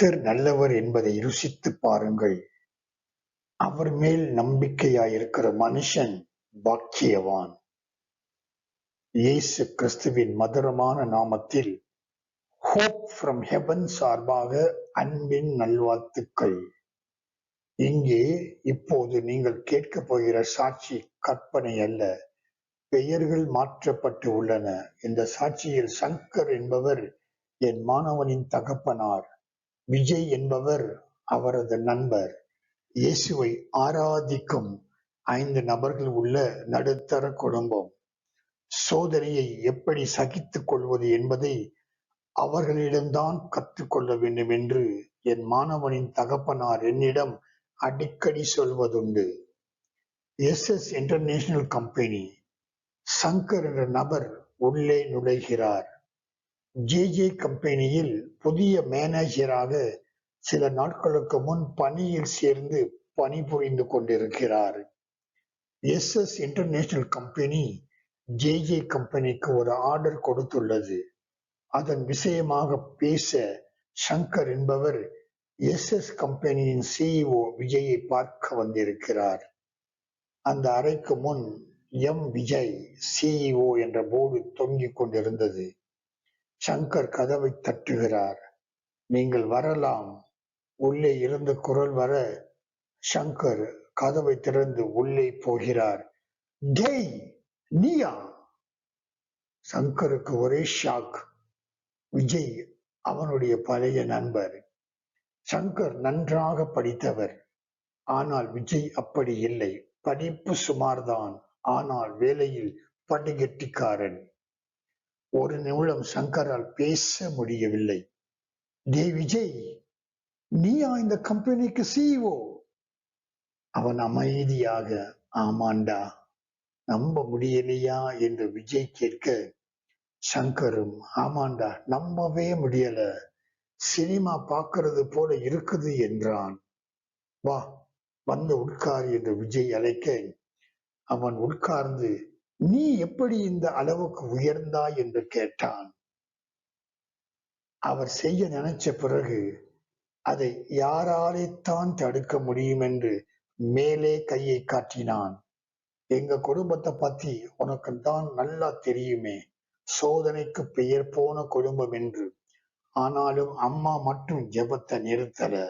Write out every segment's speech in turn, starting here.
கர்த்தர் நல்லவர் என்பதை ருசித்து பாருங்கள். அவர் மேல் நம்பிக்கையாயிருக்கிற மனுஷன் பாக்கியவான். இயேசு கிறிஸ்துவின் மதுரமான நாமத்தில் ஹோப் ஃப்ரம் ஹெவன் சார்பாக அன்பின் நல்வாழ்த்துக்கள். இங்கே இப்போது நீங்கள் கேட்க போகிற சாட்சி கற்பனை அல்ல பெயர்கள் மாற்றப்பட்டு உள்ளன. இந்த சாட்சியில் சங்கர் என்பவர் என் மாணவனின் தகப்பனார். விஜய் என்பவர் அவரது நண்பர். இயேசுவை ஆராதிக்கும் ஐந்து நபர்கள் உள்ள நடுத்தர குடும்பம். சோதனையை எப்படி சகித்துக் கொள்வது என்பதை அவர்களிடம்தான் கற்றுக்கொள்ள வேண்டும் என்று என் மாணவனின் தகப்பனார் என்னிடம் அடிக்கடி சொல்வதுண்டு. S S international company Shankar என்ற நபர் உள்ளே நுழைகிறார். ஜேஜே கம்பெனியில் புதிய மேனேஜராக சில நாட்களுக்கு முன் பணியில் சேர்ந்து பணிபுரிந்து கொண்டிருக்கிறார். S S international company J J கம்பெனிக்கு ஒரு ஆர்டர் கொடுத்துள்ளது. அதன் விஷயமாக பேச சங்கர் என்பவர் எஸ் எஸ் கம்பெனியின் சிஇஓ விஜயை பார்க்க வந்திருக்கிறார். அந்த அறைக்கு முன் எம் விஜய் சிஇஓ என்ற போர்டு தொங்கிக் கொண்டிருந்தது. சங்கர் கதவை தட்டுகிறார். நீங்கள் வரலாம். உள்ளே இருந்து குரல் வர சங்கர் கதவை திறந்து உள்ளே போகிறார். டேய் நீயா? சங்கருக்கு ஒரே ஷாக் விஜய் அவனுடைய பழைய நண்பர். சங்கர் நன்றாக படித்தவர். ஆனால் விஜய் அப்படி இல்லை. படிப்பு சுமார்தான். ஆனால் வேலையில் படுகெட்டிக்காரன். ஒரு நிமிடம் சங்கரால் பேச முடியவில்லை. டே விஜய் நீயா இந்த கம்பெனிக்கு சிஇஓ அவன் அமைதியாக ஆமாண்டா நம்ப முடியலையா? என்று விஜய் கேட்க சங்கரும் ஆமாண்டா நம்பவே முடியல. சினிமா பார்க்கறது போல இருக்குது என்றான். வா வந்து உட்கார் என்று விஜய் அழைக்க அவன் உட்கார்ந்து நீ எப்படி இந்த அளவுக்கு உயர்ந்தாய் என்று கேட்டான். அவர் செய்ய நினைச்ச பிறகு அதை யாராலேத்தான் தடுக்க முடியும் என்று மேலே கையை காட்டினான். எங்க குடும்பத்தை பத்தி உனக்கு தான் நல்லா தெரியுமே. சோதனைக்கு பெயர் போன குடும்பம் என்று. ஆனாலும் அம்மா மட்டும் ஜெபத்தை நிறுத்தல.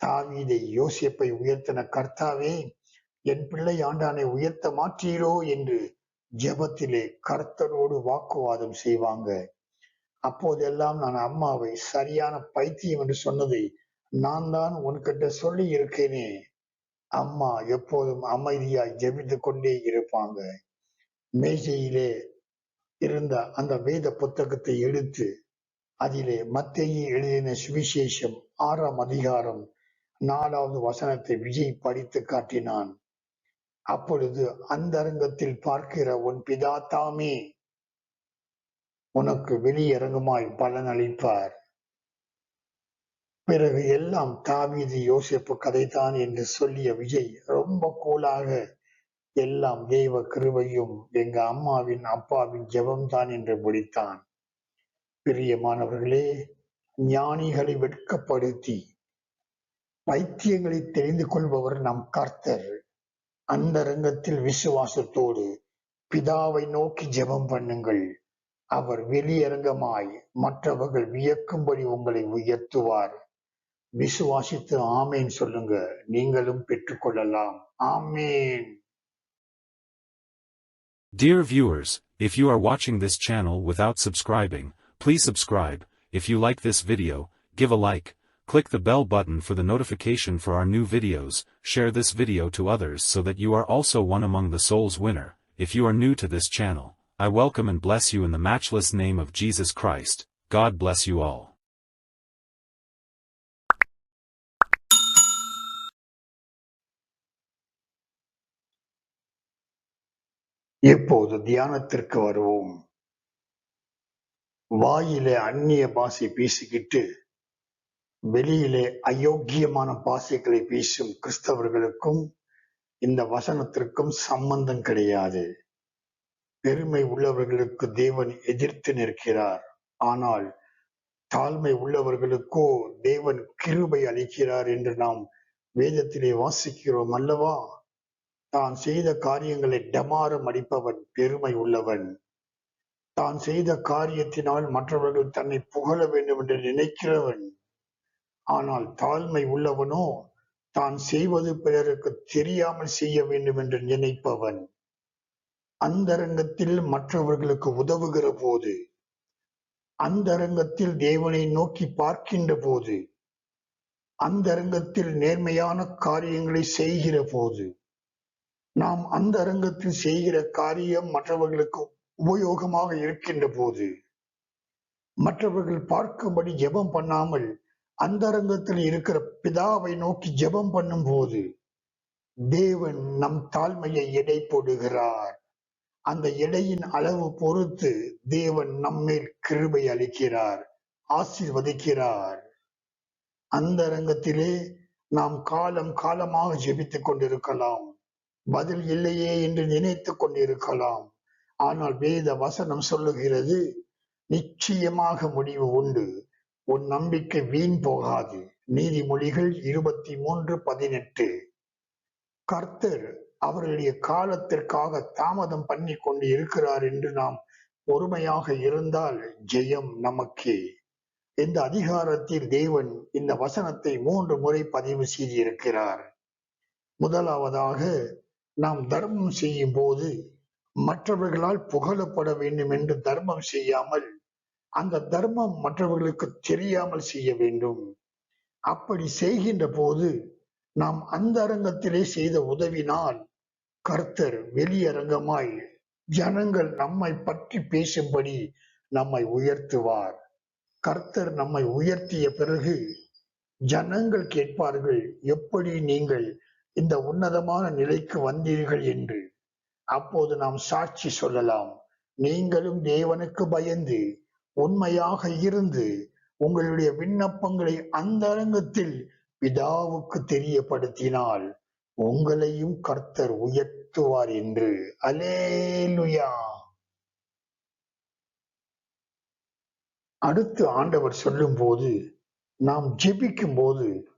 தாவீதை யோசிப்பை உயர்த்தின கர்த்தாவே என் பிள்ளை ஆண்டானை உயர்த்த மாற்றீரோ என்று ஜெபத்திலே கர்த்தரோடு வாக்குவாதம் செய்வாங்க. அப்போதெல்லாம் நான் அம்மாவை சரியான பைத்தியம் என்று சொன்னதை நான் தான் உன்கிட்ட சொல்லி இருக்கேனே. அம்மா எப்போதும் அமைதியாய் ஜெபித்து கொண்டே இருப்பாங்க. மேஜையிலே இருந்த அந்த வேத புத்தகத்தை எடுத்து அதிலே மத்தையே எழுதின சுவிசேஷம் ஆறாம் அதிகாரம் நாலாவது வசனத்தை விஜய் படித்து காட்டினான். அப்பொழுது அந்த அரங்கத்தில் பார்க்கிற உன் பிதா தாமே உனக்கு வெளியரங்கமாய் பலன் அளிப்பார் பிறகு எல்லாம் தாவீது யோசிப்பு கதைதான் என்று சொல்லிய விஜய் ரொம்ப கூலாக எல்லாம் தெய்வ கிருபையும் எங்க அம்மாவின் அப்பாவின் ஜெபம்தான் என்று முடித்தான். பிரியமானவர்களே ஞானிகளை வெட்கப்படுத்தி பைத்தியங்களை தெரிந்து கொள்பவர் நம் கர்த்தர். அந்த ரங்கத்தில் விசுவாசத்தோடு பிதாவை நோக்கி ஜெபம் பண்ணுங்கள். அவர் வெளியரங்கமாய் மற்றவர்கள் வியக்கும்படி உங்களை உயர்த்துவார். விசுவாசித்து ஆமேன் சொல்லுங்க. நீங்களும் பெற்றுக்கொள்ளலாம். ஆமேன். Dear viewers, if you are watching this channel without subscribing, please subscribe. If you like this video, give a like, click the bell button for the notification for our new videos, share this video to others so that you are also one among the souls winner. If you are new to this channel, I welcome and bless you in the matchless name of Jesus Christ. God bless you all. இப்போது தியானத்திற்கு வருவோம் வாயிலே அந்நிய பாஷை பேசிக்கிட்டு வெளியிலே அயோக்கியமான பாசைகளை வீசும் கிறிஸ்தவர்களுக்கும் இந்த வசனத்திற்கும் சம்பந்தம் கிடையாது. பெருமை உள்ளவர்களுக்கு தேவன் எதிர்த்து நிற்கிறார். ஆனால் தாழ்மை உள்ளவர்களுக்கோ தேவன் கிருபை அளிக்கிறார் என்று நாம் வேதத்திலே வாசிக்கிறோம் அல்லவா? தான் செய்த காரியங்களை டமாரம் அடிப்பவன் பெருமை உள்ளவன். தான் செய்த காரியத்தினால் மற்றவர்கள் தன்னை புகழ வேண்டும் என்று நினைக்கிறவன். ஆனால் தாழ்மை உள்ளவனோ தான் செய்வது பிறருக்கு தெரியாமல் செய்ய வேண்டும் என்று நினைப்பவன். அந்தரங்கத்தில் மற்றவர்களுக்கு உதவுகிற போது அந்தரங்கத்தில் தேவனை நோக்கி பார்க்கின்ற போது அந்தரங்கத்தில் நேர்மையான காரியங்களை செய்கிற போது நாம் அந்த அரங்கத்தில் செய்கிற காரியம் மற்றவர்களுக்கு உபயோகமாக இருக்கின்ற போது மற்றவர்கள் பார்க்கும்படி ஜெபம் பண்ணாமல் அந்தரங்கத்தில் இருக்கிற பிதாவை நோக்கி ஜெபம் பண்ணும் போது தேவன் நம் தாழ்மையை எடை போடுகிறார். அந்த எடையின் அளவு பொறுத்து தேவன் நம்மேல் கிருபை அளிக்கிறார் ஆசீர்வதிக்கிறார். அந்தரங்கத்திலே நாம் காலம் காலமாக ஜெபித்துக் கொண்டிருக்கலாம். பதில் இல்லையே என்று நினைத்துக் கொண்டிருக்கலாம். ஆனால் வேத வசனம் சொல்லுகிறது நிச்சயமாக முடிவு உண்டு. உன் நம்பிக்கை வீண் போகாது. நீதிமொழிகள் இருபத்தி மூன்று பதினெட்டு. கர்த்தர் அவருடைய காலத்திற்காக தாமதம் பண்ணி கொண்டு இருக்கிறார் என்று நாம் பொறுமையாக இருந்தால் ஜெயம் நமக்கே. இந்த அதிகாரத்தில் தேவன் இந்த வசனத்தை மூன்று முறை பதிவு செய்திருக்கிறார். முதலாவதாக நாம் தர்மம் செய்யும் போது மற்றவர்களால் புகழப்பட வேண்டும் என்று தர்மம் செய்யாமல் அந்த தர்மம் மற்றவர்களுக்கு தெரியாமல் செய்ய வேண்டும். அப்படி செய்கின்ற போது நாம் அந்த அரங்கத்திலே செய்த உதவினால் கர்த்தர் வெளியரங்கமாய் ஜனங்கள் நம்மை பற்றி பேசும்படி நம்மை உயர்த்துவார். கர்த்தர் நம்மை உயர்த்திய பிறகு ஜனங்கள் கேட்பார்கள் எப்படி நீங்கள் இந்த உன்னதமான நிலைக்கு வந்தீர்கள் என்று? அப்போது நாம் சாட்சி சொல்லலாம். நீங்களும் தேவனுக்கு பயந்து உண்மையாக இருந்து உங்களுடைய விண்ணப்பங்களை அந்த அரங்கத்தில் பிதாவுக்கு தெரியப்படுத்தினால் உங்களையும் கர்த்தர் உயர்த்துவார் என்று. அலேலுயா அடுத்து ஆண்டவர் சொல்லும் போது நாம் ஜெபிக்கும் போது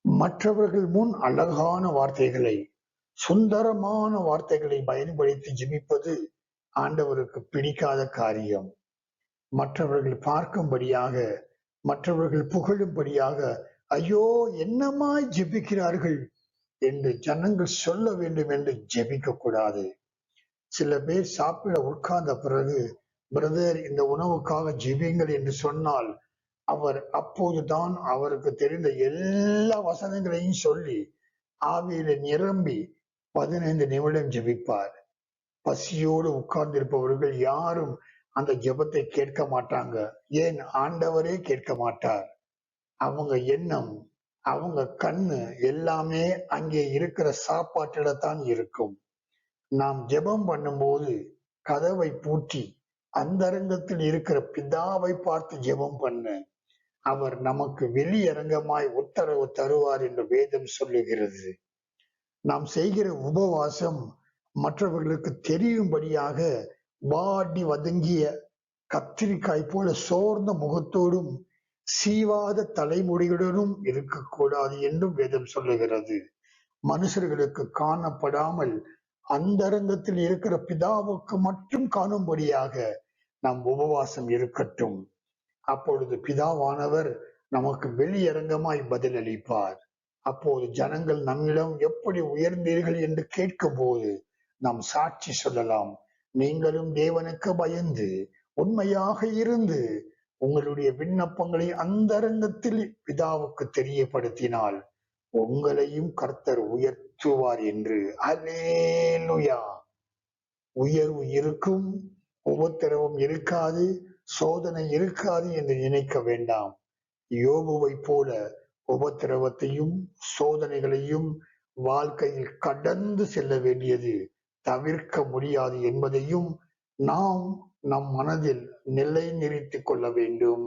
மற்றவர்கள் முன் அழகான வார்த்தைகளை சுந்தரமான வார்த்தைகளை பயன்படுத்தி ஜெபிப்பது ஆண்டவருக்கு பிடிக்காத காரியம். மற்றவர்கள் பார்க்கும்படியாக மற்றவர்கள் புகழும்படியாக ஐயோ என்னமாய் ஜெபிக்கிறார்கள்? என்று ஜனங்கள் சொல்ல வேண்டும் என்று ஜெபிக்க கூடாது சில பேர் சாப்பிட உட்கார்ந்த பிறகு பிரதர் இந்த உணவுக்காக ஜெபிங்கள் என்று சொன்னால் அவர் அப்போதுதான் அவருக்கு தெரிந்த எல்லா வசனங்களையும் சொல்லி ஆவியில நிரம்பி பதினைந்து நிமிடம் ஜெபிப்பார். பசியோடு உட்கார்ந்திருப்பவர்கள் யாரும் அந்த ஜெபத்தை கேட்க மாட்டாங்க. ஏன்? ஆண்டவரே கேட்க மாட்டார். அவங்க எண்ணம் அவங்க கண்ணு எல்லாமே அங்கே இருக்கிற சாப்பாட்டிடத்தான் இருக்கும். நாம் ஜெபம் பண்ணும்போது கதவை பூட்டி அந்தரங்கத்தில் இருக்கிற பிதாவை பார்த்து ஜெபம் பண்ணு அவர் நமக்கு வெளியரங்கமாய் உத்தரவு தருவார் என்று வேதம் சொல்லுகிறது. நாம் செய்கிற உபவாசம் மற்றவர்களுக்கு தெரியும்படியாக வாடி வதங்கிய கத்திரிக்காய் போல சோர்ந்த முகத்தோடும் சீவாத தலைமுடியுடனும் இருக்கக்கூடாது என்றும் வேதம் சொல்லுகிறது. மனுஷர்களுக்கு காணப்படாமல் அந்தரங்கத்தில் இருக்கிற பிதாவுக்கு மட்டும் காணும்படியாக நம் உபவாசம் இருக்கட்டும். அப்பொழுது பிதாவானவர் நமக்கு வெளியரங்கமாய் பதிலளிப்பார். அப்போது ஜனங்கள் நம்மிடம் எப்படி உயர்ந்தீர்கள் என்று கேட்கும் போது நாம் சாட்சி சொல்லலாம். நீங்களும் தேவனுக்கு பயந்து உண்மையாக இருந்து உங்களுடைய விண்ணப்பங்களை அந்தரங்கத்தில் பிதாவுக்கு தெரியப்படுத்தினால் உங்களையும் கர்த்தர் உயர்த்துவார் என்று. அலேலுயா உயர்வு இருக்கும் உபத்திரவம் இருக்காது சோதனை இருக்காது என்று நினைக்க வேண்டாம். யோபுவை போல உபத்திரவத்தையும் சோதனைகளையும் வாழ்க்கையில் கடந்து செல்ல வேண்டியது தவிர்க்க முடியாது என்பதையும் நாம் நம் மனதில் நிலை நிறுத்திக் கொள்ள வேண்டும்.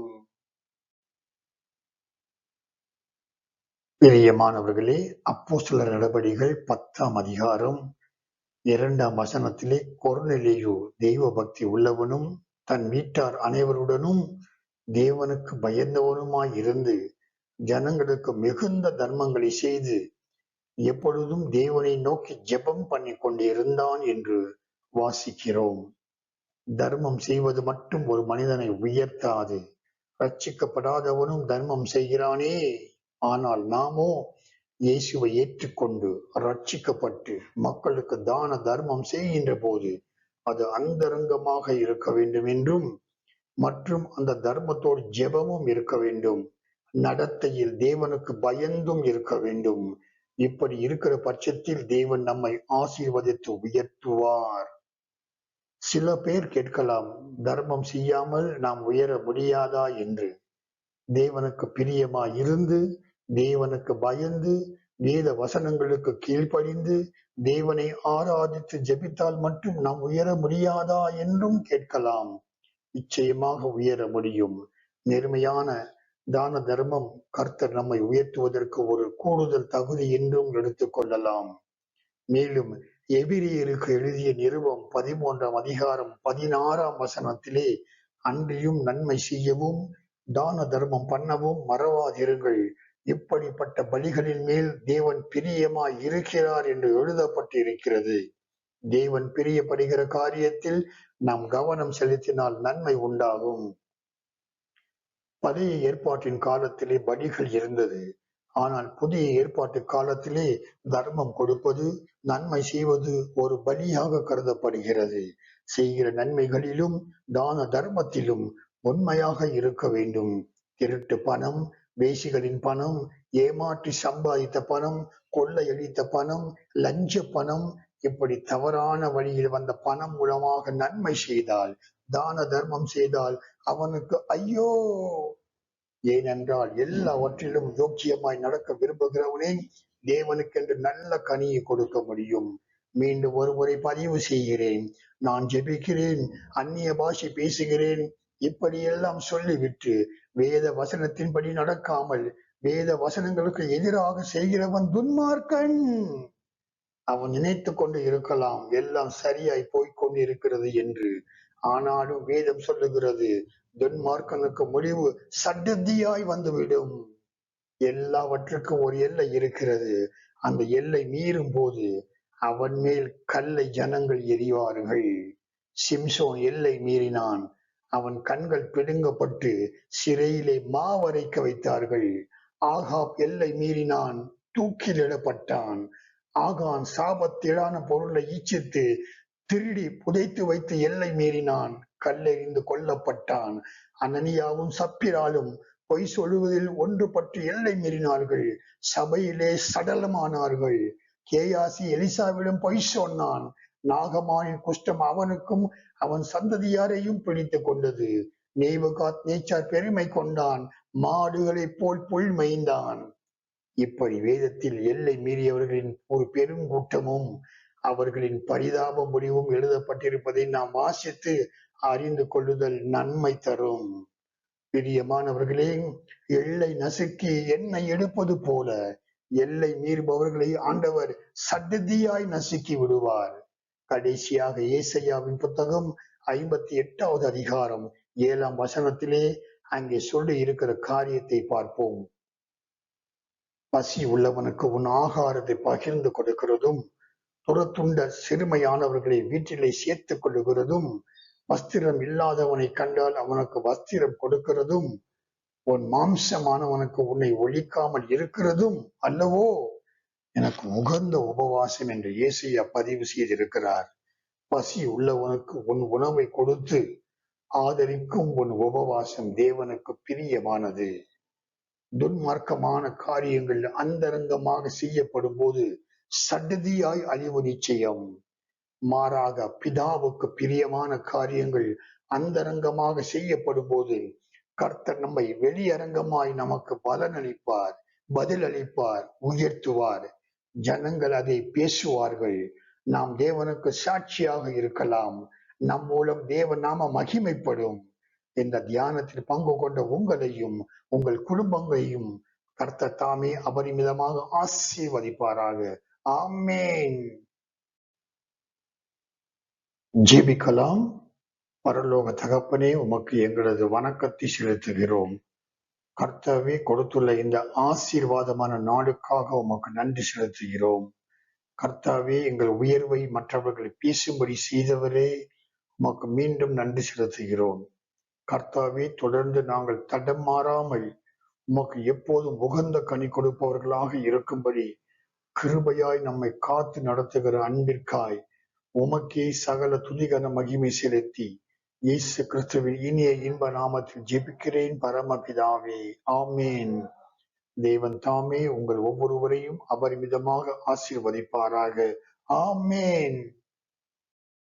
பிரியமானவர்களே அப்போ சில நடவடிகள் பத்தாம் அதிகாரம் இரண்டாம் வசனத்திலே கொர்நெலியு தெய்வ பக்தி உள்ளவனும் தன் வீட்டார் அனைவருடனும் தேவனுக்கு பயந்தவனுமாய் இருந்து ஜனங்களுக்கு மிகுந்த தர்மங்களை செய்து எப்பொழுதும் தேவனை நோக்கி ஜெபம் பண்ணி கொண்டிருந்தான் என்று வாசிக்கிறோம். தர்மம் செய்வது மட்டும் ஒரு மனிதனை உயர்த்தாது. ரட்சிக்கப்படாதவனும் தர்மம் செய்கிறானே. ஆனால் நாமோ இயேசுவை ஏற்றுக்கொண்டு ரட்சிக்கப்பட்டு மக்களுக்கு தான தர்மம் செய்கின்ற போது அது அந்தரங்கமாக இருக்க வேண்டும் என்றும் மற்றும் அந்த தர்மத்தோடு ஜெபமும் இருக்க வேண்டும். நடத்தையில் தேவனுக்கு பயந்தும் இருக்க வேண்டும். இப்படி இருக்கிற பட்சத்தில் தேவன் நம்மை ஆசீர்வதித்து உயர்த்துவார். சில பேர் கேட்கலாம் தர்மம் செய்யாமல் நாம் உயர முடியாதா என்று? தேவனுக்கு பிரியமா இருந்து தேவனுக்கு பயந்து வேத வசனங்களுக்கு கீழ்ப்படிந்து தேவனை ஆராதித்து ஜெபித்தால் மட்டும் நாம் உயர முடியாதா என்றும் கேட்கலாம். நிச்சயமாக உயர முடியும். நேர்மையான தான தர்மம் கர்த்தர் நம்மை உயர்த்துவதற்கு ஒரு கூடுதல் தகுதி என்றும் எடுத்துக்கொள்ளலாம் மேலும் எபிரியருக்கு எழுதிய நிருபம் பதிமூன்றாம் அதிகாரம் பதினாறாம் வசனத்திலே அன்றியும் நன்மை செய்யவும் தான தர்மம் பண்ணவும் மறவாதிருங்கள். இப்படிப்பட்ட பலிகளின் மேல் தேவன் பிரியமாய் இருக்கிறார் என்று எழுதப்பட்டு இருக்கிறது தேவன் பிரியப்படுகிற காரியத்தில் நாம் கவனம் செலுத்தினால் நன்மை உண்டாகும். பழைய ஏற்பாட்டின் காலத்திலே பலிகள் இருந்தது. ஆனால் புதிய ஏற்பாட்டு காலத்திலே தர்மம் கொடுப்பது நன்மை செய்வது ஒரு பலியாக கருதப்படுகிறது. செய்கிற நன்மைகளிலும் தான தர்மத்திலும் உண்மையாக இருக்க வேண்டும். திருட்டு பணம் வேசிகளின் பணம் ஏமாற்றி சம்பாதித்த பணம் கொள்ளையடித்த பணம் லஞ்ச பணம் இப்படி தவறான வழியில் வந்த பணம் மூலமாக நன்மை செய்தால் தான தர்மம் செய்தால் அவனுக்கு ஐயோ! ஏனென்றால் எல்லாவற்றிலும் யோக்கியமாய் நடக்க விரும்புகிறவனே தேவனுக்கென்று நல்ல கனியை கொடுக்க முடியும். மீண்டும் ஒருமுறை பதிவு செய்கிறேன். நான் ஜெபிக்கிறேன் அந்நிய பாஷை பேசுகிறேன். இப்படியெல்லாம் சொல்லிவிட்டு வேத வசனத்தின்படி நடக்காமல் வேத வசனங்களுக்கு எதிராக செய்கிறவன் துன்மார்க்கன். அவன் நினைத்து கொண்டு இருக்கலாம் எல்லாம் சரியாய் போய்க் கொண்டு இருக்கிறது என்று. ஆனாலும் வேதம் சொல்லுகிறது துன்மார்க்கனுக்கு முடிவு சட்டத்தியாய் வந்துவிடும். எல்லாவற்றுக்கும் ஒரு எல்லை இருக்கிறது. அந்த எல்லை மீறும் போது அவன் மேல் கல்லை ஜனங்கள் எறிவார்கள் சிம்சோன் எல்லை மீறினான். அவன் கண்கள் பிடுங்கப்பட்டு சிறையிலே மாவரைக்க வைத்தார்கள். ஆகாப் எல்லை மீறினான். தூக்கிலிடப்பட்டான். ஆகான் சாபத்திலான பொருளை ஈச்சித்து திருடி புதைத்து வைத்து எல்லை மீறினான் கல்லெறிந்து கொல்லப்பட்டான். அனனியாவும் சப்பிராலும் பொய் சொல்லுவதில் ஒன்றுபட்டு எல்லை மீறினார்கள். சபையிலே சடலமானார்கள். கேயாசி எலிசாவிடம் பொய் சொன்னான். நாகமானின் குஷ்டம் அவனுக்கும் அவன் சந்ததியாரையும் பிடித்து கொண்டது. நெய்வகாத் நேச்சார் பெருமை கொண்டான். மாடுகளைப் போல் புல் மைந்தான் இப்படி வேதத்தில் எல்லை மீறியவர்களின் ஒரு பெருங்கூட்டமும் அவர்களின் பரிதாப முடிவும் எழுதப்பட்டிருப்பதை நாம் வாசித்து அறிந்து கொள்ளுதல் நன்மை தரும். பிரியமானவர்களே எல்லை நசுக்கி எண்ணெய் எடுப்பது போல எல்லை மீறுபவர்களை ஆண்டவர் சட்டதியாய் நசுக்கி விடுவார். கடைசியாக ஏசையாவின் புத்தகம் ஐம்பத்தி எட்டாவது அதிகாரம் ஏழாம் வசனத்திலே அங்கே சொல்லி இருக்கிற காரியத்தை பார்ப்போம். பசி உள்ளவனுக்கு உன் ஆகாரத்தை பகிர்ந்து கொடுக்கிறதும் துரத்துண்ட சிறுமையானவர்களை வீட்டிலே சேர்த்துக் கொள்ளுகிறதும் வஸ்திரம் இல்லாதவனை கண்டால் அவனுக்கு வஸ்திரம் கொடுக்கிறதும் உன் மாம்சமானவனுக்கு உன்னை ஒழிக்காமல் இருக்கிறதும் அல்லவோ? எனக்கு உகந்த உபவாசம் என்று இயேசையா பதிவு செய்திருக்கிறார். பசி உள்ளவனுக்கு உன் உணவை கொடுத்து ஆதரிக்கும் உன் உபவாசம் தேவனுக்கு பிரியமானது. துன்மார்க்கமான காரியங்கள் அந்தரங்கமாக செய்யப்படும் போது சடதியாய் அழிவு நிச்சயம். மாறாக பிதாவுக்கு பிரியமான காரியங்கள் அந்தரங்கமாக செய்யப்படும் போது கர்த்தர் நம்மை வெளியரங்கமாய் நமக்கு பலன் அளிப்பார் பதில் அளிப்பார் உயர்த்துவார். ஜனங்கள் அதை பேசுவார்கள். நாம் தேவனுக்கு சாட்சியாக இருக்கலாம். நம் மூலம் தேவ நாம மகிமைப்படும். இந்த தியானத்தில் பங்கு கொண்ட உங்களையும் உங்கள் குடும்பங்களையும் கர்த்தர் தாமே அபரிமிதமாக ஆசீர்வதிப்பாராக. ஆமேன். ஜெபிக்கலாம். பரலோக தகப்பனே உமக்கு எங்களது வணக்கத்தை செலுத்துகிறோம். கர்த்தாவே கொடுத்துள்ள இந்த ஆசீர்வாதமான நாளுக்காக உமக்கு நன்றி செலுத்துகிறோம். கர்த்தாவே எங்கள் உயர்வை மற்றவர்கள் பேசும்படி செய்தவரே உமக்கு மீண்டும் நன்றி செலுத்துகிறோம். கர்த்தாவே தொடர்ந்து நாங்கள் தடமாறாமல் உமக்கு எப்போதும் உகந்த கனி கொடுப்பவர்களாக இருக்கும்படி கிருபையாய் நம்மை காத்து நடத்துகிற அன்பிற்காய் உமக்கே சகல துதிகன மகிமை செலுத்தி இயேசு கிறிஸ்துவின் இனிய இன்ப நாமத்தில் ஜெபிக்கிறேன் பரமபிதாவே. ஆமேன். தேவன் தாமே உங்கள் ஒவ்வொருவரையும் அபரிமிதமாக ஆசீர்வதிப்பாராக. ஆமேன்.